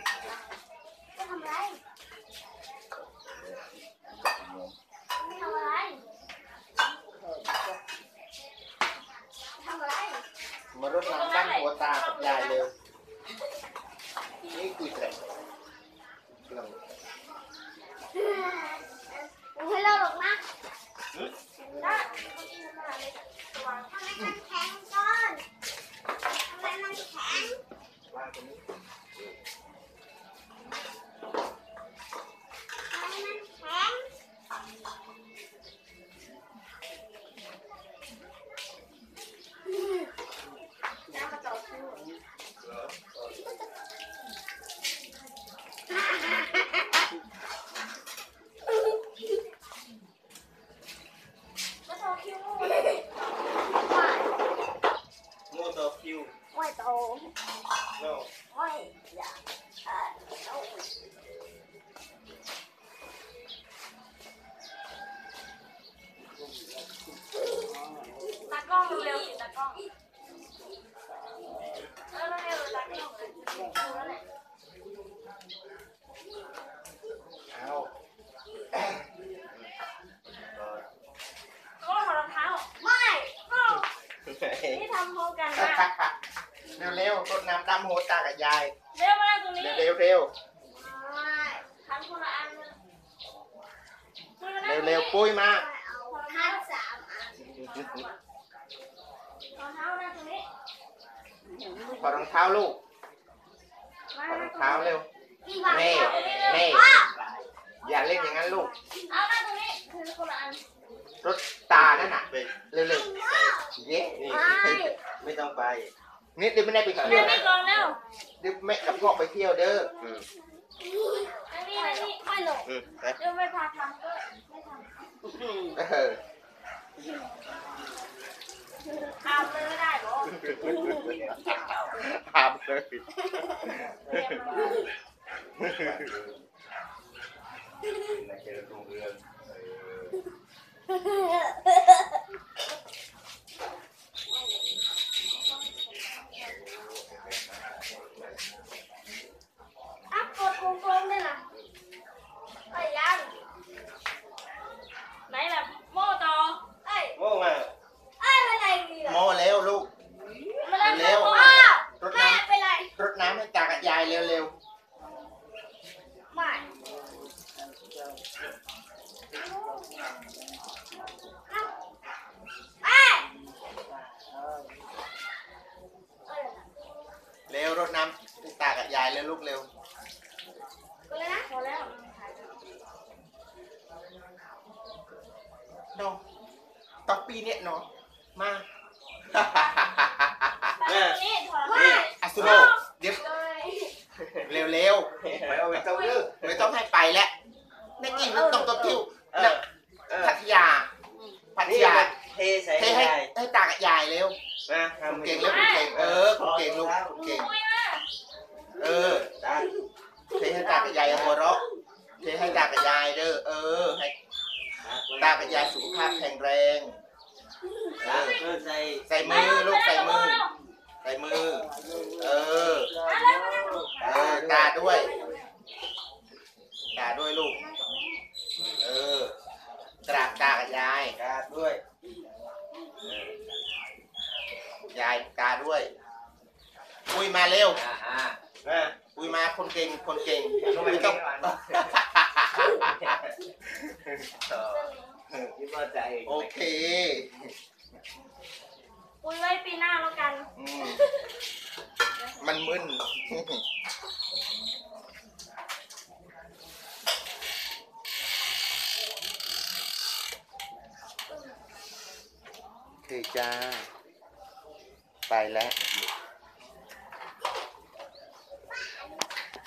ม่ทำอะไรทำอะไรมารดน้ำตั้งหัวตากับยายเร็วนี่คุยแตกลองผมไม่เลิกหรอกนะได้ทำไมมันแข็งก้อนทำไมมันแข็ง โตโน่ไม่อยากอ่านเอาตากล้องเร็วๆสิตากล้อง เออเร็วๆตากล้องเลยดูแล้วแหละเอาก็ถอดรองเท้าไม่ก็นี่ทำพร้อมกันนะเร็วๆรดน้ำตั้งหัวตากับยาย เร็วมาแล้วตรงนี้เร็วๆเร็วไม่ทำคนละอันเลยเร็วๆปุ้ยมาห้าสามอันรองเท้าหน้าตรงนี้ถอดรองเท้าลูกมาถอดรองเท้าเร็วพี่วางนี่เอาตรงนี้เลยนี่พ่ออย่าเล่นอย่างนั้นลูก เอาหน้าตรงนี้คือคนละอันรถตานั่นน่ะเร็วๆเย้ไม่ต้องไป นี่เดี๋ยวไม่ได้ไปอันเที่ยวนี้นะก่อนแล้วเดี๋ยวแม่กับพ่อไปเที่ยวเด้ออืมอันนี้อันนี้ไม่หลงอืมไปเดี๋ยวไม่พาทำก็ไม่ทเออำทำเลยไม่ได้หรอทำเลย เรียนมา อัพกดกลมๆด้วยนะไอ้ยังไหนแบบโม่ต่อเอ้ย โม่มา เอ้ยเป็นไรดี ล่ะโม่เร็วลูก มาแล้วเร็ว พ่อรดแม่น้เป็นไรำรดน้ำให้ตากับยายเร็วไม่เอ้าเอ้ยเอ้ยๆเร็วรดน้ำให้ตากับยายเร็วลูกเร็ว ก็เลยนะพอแล้วน้องต้องปีเนี้ยเนาะมา แบบนี้ถอดไม่อาซูโนเดี๋ยวเลยเร็วไปเอาไปเต้าเด้อๆไม่ต้องให้ไปแล้วนี่กินต้องต้องเที่ยวเอนะอเออพัทยาพัทนี่ยาเทใส่ให้ให้ให้ให้ตากับยายเร็วนะคุณทำเก่งแล้วคุณเก่งเออคุณเก่งลูกคุณเก่งอุ้ยมาเออ ตาเทให้ตากับยายหัวเราะเทให้ตากับยายเด้อเออให้ตากับยายสุขภาพแข็งแรง เอตาอเพิ่มใส่ใส่มือลูกใส่มือ ใส่มือ เออ เออตาด้วย ตาด้วยลูก เออกราบตากับยายกาดด้วย ยายตาด้วย คุยมาเร็วอ่าอ่านะคุยมาคนเก่งคนเก่งไม่ต้องคิดว่าใจโอเค อุ้ยไว้ปีหน้าแล้วกัน อืมมันมึนโอจ้า ไปแล้ว